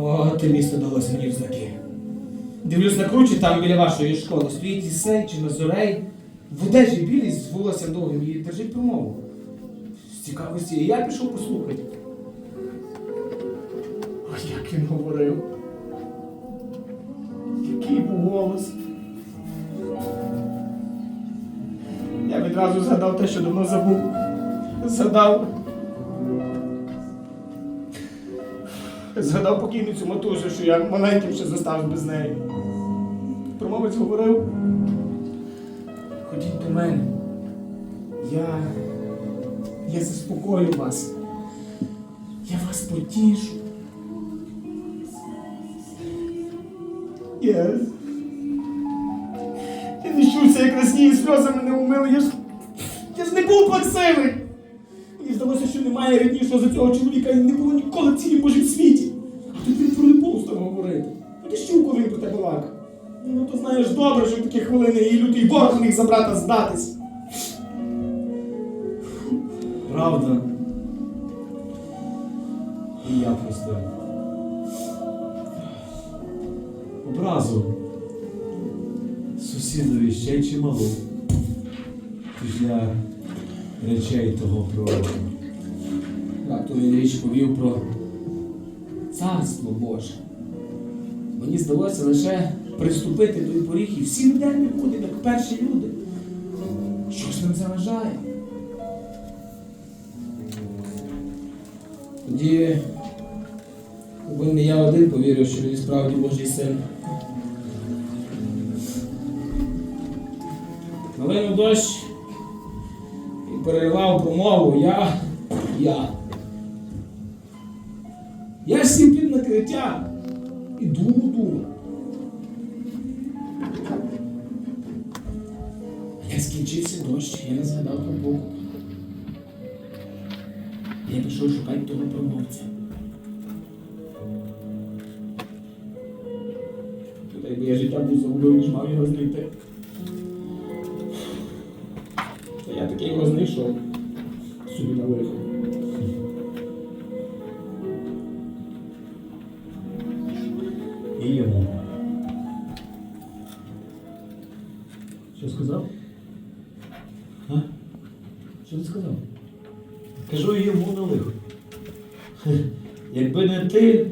О, те місто далося мені в знаки. Дивлюсь на кручі, там біля вашої школи стоїть Ісей чи Назорей, в одежі білій з волоссям довгим і держить промову. З цікавості, і я пішов послухати. А як він говорив? Який був голос? Я відразу згадав те, що давно забув. Згадав. Згадав покійницю матусю, що я маленьким ще зостав без неї. Промовець говорив. Ходіть до мене. Я. Я заспокою вас. Я вас потішу. Я. Я не чувся, як росні сльози мене умили. Я ж. Я ж не був плаксивий. Мені здалося, що немає ріднішого за цього чоловіка і не було ніколи в цілім Божім світі. А тут він про любов став говорити. Ну ти ж чув, коли він про тебе балакав. Ну то знаєш добре, що в такі хвилини і лютий ворог міг за брата здатись. Правда. І я простив. Образу. Сусідові ще й чималу. Після речей того пророка. Раптом він річ повів про царство Боже. Мені здалося лише приступити до поріг і всі людей не буде, як перші люди. Що ж нам заважає? Тоді, не я один повірив, що він справді Божий син. Налинув дощ і переривав промову я. Я. Я ж сів під накриття і думав, думав. А як скінчився дощ, я не згадав про Богу. Я пішов шукати того промовця. Та якби я життя був загубив, ніж мав його знайти. Та я таки його знайшов собі на лихо. Що сказав? А? Що ти сказав? Кажу йому на лихо. Якби не ти,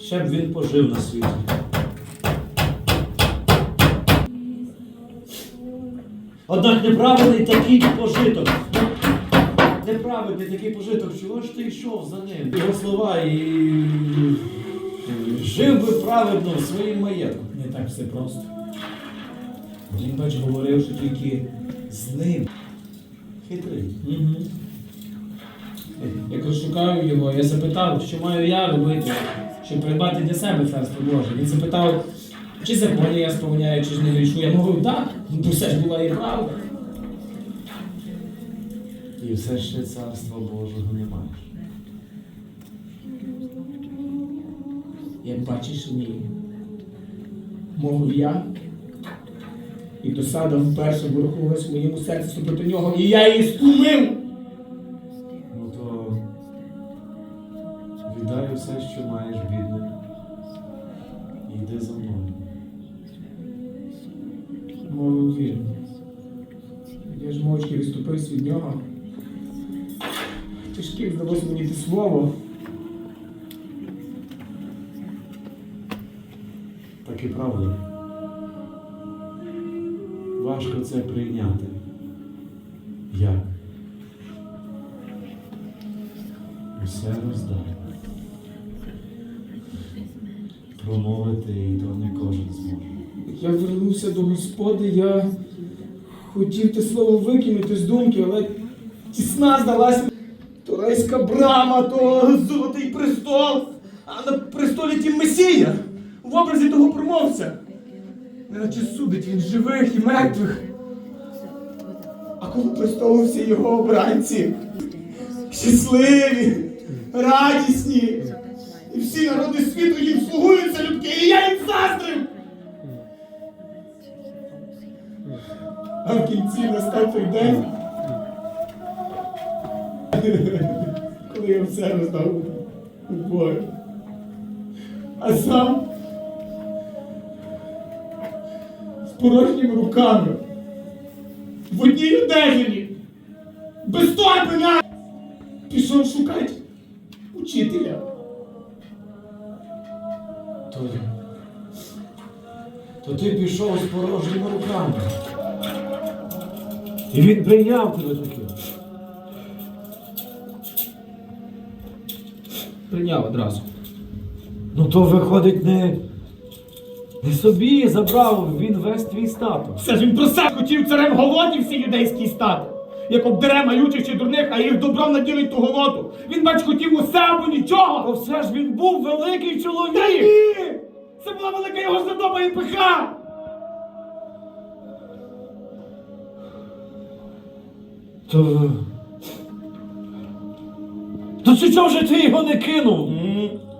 ще б він пожив на світі. Однак неправильний такий пожиток. Неправильний такий пожиток, чого ж ти йшов за ним? Його слова і жив би праведно своїм маєтком. Не так все просто. Він, бач, говорив, що тільки з ним. Хитрий. Угу. Як розшукав його, я запитав, що маю я робити, щоб придбати для себе царство Боже. Він запитав, чи закони я сповняю, чи ж не грішу. Я мовив, так, бо все ж була і правда. І все ще царства Божого не маєш. Як бачиш, ні. Мовив я. І досада вперше ворухнулась в моєму серці супроти нього, і я її стлумив. Ну то віддай все, що маєш бідним. І йди за мною. Мовив він. Я ж мовчки відступився від нього. Тяжким здалось мені те слово. Так і правда. Важко це прийняти. Як? Усе роздав. Промовити і то не кожен зможе. Я вернувся до Господи, я хотів те слово викинути з думки, але тісна здалася. То брама, то золотий престол, а на престолі ті Месія в образі того промовця. Неначе судить він живих і мертвих. А коло престолу його обранці. Щасливі, радісні. І всі народи світу їм слугуються людки, і я їм заздрив. А в кінці настав той день, коли я все роздав у бою. а сам порожніми руками. В одній одежині. Без торби на пішов шукати учителя. Толя. То ти пішов з порожніми руками. І він прийняв тебе таким. Прийняв одразу. Ну то виходить не. Не собі забрав він весь твій статус. Все ж він про себе хотів царем голоді всі юдейській стати. Як обдере малючих чи дурних, а їх добром наділить ту голоду. Він, бач, хотів усе або Бо нічого. все ж він був великий Та чоловік. ні! Це була велика його задоба і пиха! То. То чи чого ж ти його не кинув?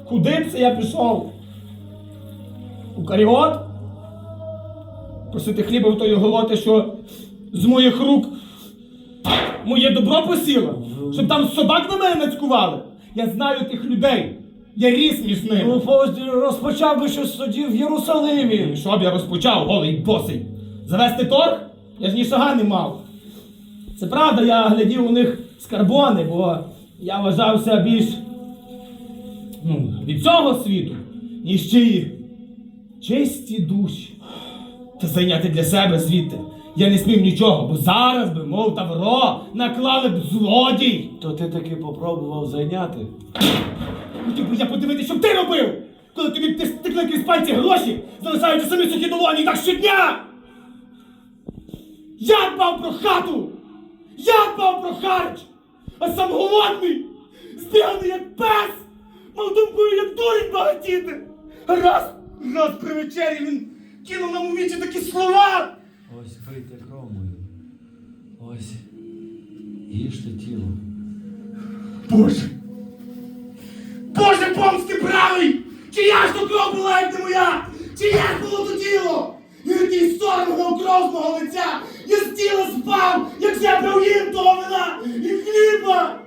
Куди б це я пішов? Каріот? Просити хліба в тої голоти, що з моїх рук моє добро посіло? Щоб там собак на мене нацькували? Я знаю тих людей. Я ріс між Ну, ними. пос- розпочав би щось тоді в Єрусалимі. Що б я розпочав, голий босий? Завести торг? Я ж ні шага не мав. Це правда, я глядів у них скарбони, бо я вважався більш ну, від цього світу, ніж чиї чисті душі. Та зайняти для себе звідти. Я не смів нічого, бо зараз би, мов тавро, наклали б злодій. То ти таки попробував зайняти. Хотів би я подивитися, що б ти робив, коли тобі ти стекли крізь пальці гроші, залишаючи самі сухі долоні і так щодня. Я дбав про хату! Я дбав про харч! А сам голодний, збіганий як пес, мав думкою, як дурень багатіти. Раз, раз при вечері він кинув нам у вічі такі слова. Ось пийте кров мою. Ось. Їжте тіло. Боже! Боже помсти правий! Чия ж то кров була, як не моя? Чиє ж було то тіло? І сором гнав кров з мого лиця! Я з тіла спав, як зебрав їм того вина і хліба!